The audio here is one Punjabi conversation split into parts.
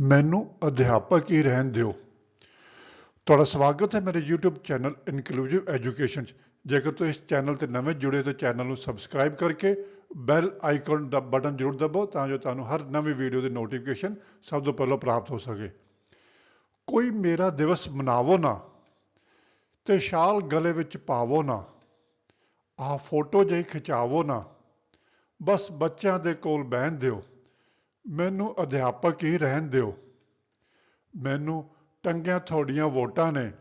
ਮੈਨੂੰ ਅਧਿਆਪਕ ਹੀ ਰਹਿਣ ਦਿਓ। ਤੁਹਾਡਾ ਸਵਾਗਤ ਹੈ ਮੇਰੇ YouTube ਚੈਨਲ ਇਨਕਲੂਸਿਵ ਐਜੂਕੇਸ਼ਨ 'ਚ। ਜੇਕਰ ਤੁਸੀਂ ਇਸ ਚੈਨਲ ਤੇ ਨਵੇਂ ਜੁੜੇ ਤਾਂ ਚੈਨਲ ਨੂੰ ਸਬਸਕ੍ਰਾਈਬ ਕਰਕੇ ਬੈਲ ਆਈਕਨ ਦਾ ਬਟਨ ਜ਼ਰੂਰ ਦਬਾਓ ਤਾਂ ਜੋ ਤੁਹਾਨੂੰ ਹਰ ਨਵੀਂ ਵੀਡੀਓ ਦੀ ਨੋਟੀਫਿਕੇਸ਼ਨ ਸਭ ਤੋਂ ਪਹਿਲਾਂ ਪ੍ਰਾਪਤ ਹੋ ਸਕੇ। ਕੋਈ ਮੇਰਾ ਦਿਵਸ ਮਨਾਵੋ ਨਾ ਤੇ ਸ਼ਾਲ ਗਲੇ ਵਿੱਚ ਪਾਵੋ ਨਾ। ਆਹ ਫੋਟੋ ਜਿਹੀ ਖਿਚਾਵੋ ਨਾ। ਬਸ ਬੱਚਿਆਂ ਦੇ ਕੋਲ ਬਹਿਣ ਦਿਓ। ਮੈਨੂੰ ਅਧਿਆਪਕ ਹੀ ਰਹਿਣ ਦਿਓ। ਮੈਨੂੰ ਟੰਗਿਆਂ ਥੋੜੀਆਂ ਵੋਟਾਂ ਨੇ,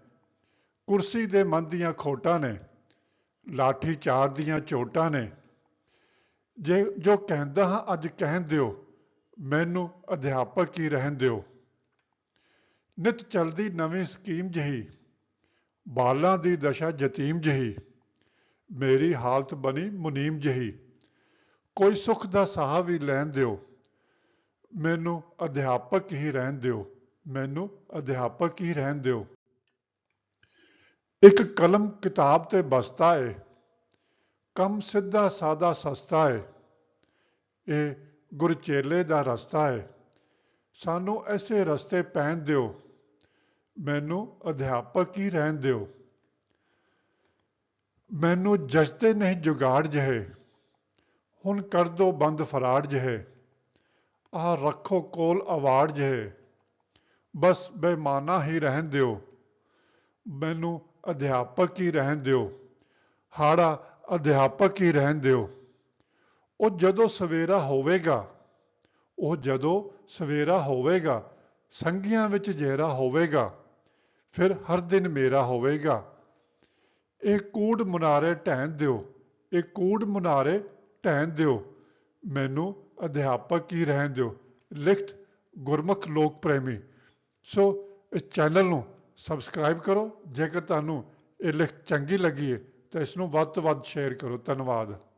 ਕੁਰਸੀ ਦੇ ਮਨ ਦੀਆਂ ਖੋਟਾਂ ਨੇ, ਲਾਠੀ ਚਾਰ ਦੀਆਂ ਚੋਟਾਂ ਨੇ। ਜੇ, ਜੋ ਕਹਿੰਦਾ ਹਾਂ ਅੱਜ ਕਹਿਣ ਦਿਓ, ਮੈਨੂੰ ਅਧਿਆਪਕ ਹੀ ਰਹਿਣ ਦਿਓ। ਨਿਤ ਚਲਦੀ ਨਵੀਂ ਸਕੀਮ ਜਹੀ, ਬਾਲਾਂ ਦੀ ਦਸ਼ਾ ਯਤੀਮ ਜਹੀ, ਮੇਰੀ ਹਾਲਤ ਬਣੀ ਮੁਨੀਮ ਜਹੀ। ਕੋਈ ਸੁੱਖ ਦਾ ਸਾਹ ਵੀ ਲੈਣ ਦਿਓ। ਮੈਨੂੰ ਅਧਿਆਪਕ ਹੀ ਰਹਿਣ ਦਿਓ। ਮੈਨੂੰ ਅਧਿਆਪਕ ਹੀ ਰਹਿਣ ਦਿਓ। ਇੱਕ ਕਲਮ ਕਿਤਾਬ ਤੇ ਬਸਤਾ ਏ। ਕੰਮ ਸਿੱਧਾ, ਸਾਦਾ, ਸਸਤਾ ਏ। ਇਹ ਗੁਰਚੇਲੇ ਦਾ ਰਸਤਾ ਏ। ਸਾਨੂੰ ਐਸੇ ਰਸਤੇ ਪੈਣ ਦਿਓ। ਮੈਨੂੰ ਅਧਿਆਪਕ ਹੀ ਰਹਿਣ ਦਿਓ। ਮੈਨੂੰ ਜਜਤੇ ਨਹੀਂ ਜੁਗਾੜ ਜਹੇ। ਹੁਣ ਕਰ ਦੋ ਬੰਦ ਫਰਾੜ ਜਹੇ। ਆਹ ਰੱਖੋ ਕੋਲ ਅਵਾਰਡ ਜਿਹੇ ਬਸ ਬੇਮਾਨਾ ਹੀ ਰਹਿਣ ਦਿਓ। ਮੈਨੂੰ ਅਧਿਆਪਕ ਹੀ ਰਹਿਣ ਦਿਓ। ਹਾੜਾ ਅਧਿਆਪਕ ਹੀ ਰਹਿਣ ਦਿਓ। ਉਹ ਜਦੋਂ ਸਵੇਰਾ ਹੋਵੇਗਾ, ਉਹ ਜਦੋਂ ਸਵੇਰਾ ਹੋਵੇਗਾ, ਸੰਗੀਆਂ ਵਿੱਚ ਜੇਰਾ ਹੋਵੇਗਾ, ਫਿਰ ਹਰ ਦਿਨ ਮੇਰਾ ਹੋਵੇਗਾ। ਇਹ ਕੂੜ ਮੁਨਾਰੇ ਢਹਿਣ ਦਿਓ। ਇਹ ਕੂੜ ਮੁਨਾਰੇ ਢਹਿਣ ਦਿਓ। ਮੈਨੂੰ ਅਧਿਆਪਕ ਹੀ ਰਹਿਣ ਦਿਓ? ਲਿਖਤ ਗੁਰਮੁਖ ਲੋਕ ਪ੍ਰੇਮੀ। ਸੋ ਇਸ ਚੈਨਲ ਨੂੰ ਸਬਸਕ੍ਰਾਈਬ ਕਰੋ। ਜੇਕਰ ਤੁਹਾਨੂੰ ਇਹ ਲਿਖਤ ਚੰਗੀ ਲੱਗੀ ਹੈ, ਤਾਂ ਇਸ ਨੂੰ ਵੱਧ ਤੋਂ ਵੱਧ ਸ਼ੇਅਰ ਕਰੋ। ਧੰਨਵਾਦ।